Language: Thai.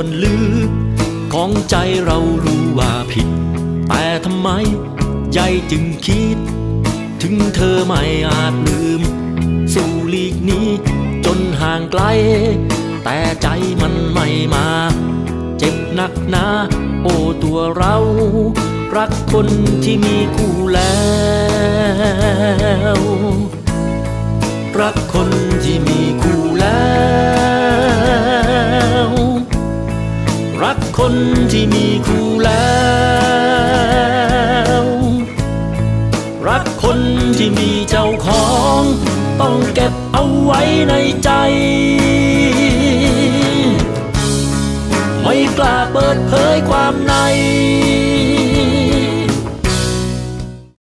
วนลึกของใจเรารู้ว่าผิด แต่ทำไมใจจึงคิด ถึงเธอไม่อาจลืม สู่ลีกนี้จนห่างไกล แต่ใจมันไม่มา เจ็บหนักหนาโอ้ตัวเรา รักคนที่มีคู่แล้ว รักคนที่มีคู่ รักคนที่มีคู่แล้ว รักคนที่มีเจ้าของ ต้องเก็บเอาไว้ในใจ ไม่กล้าเปิดเผยความใน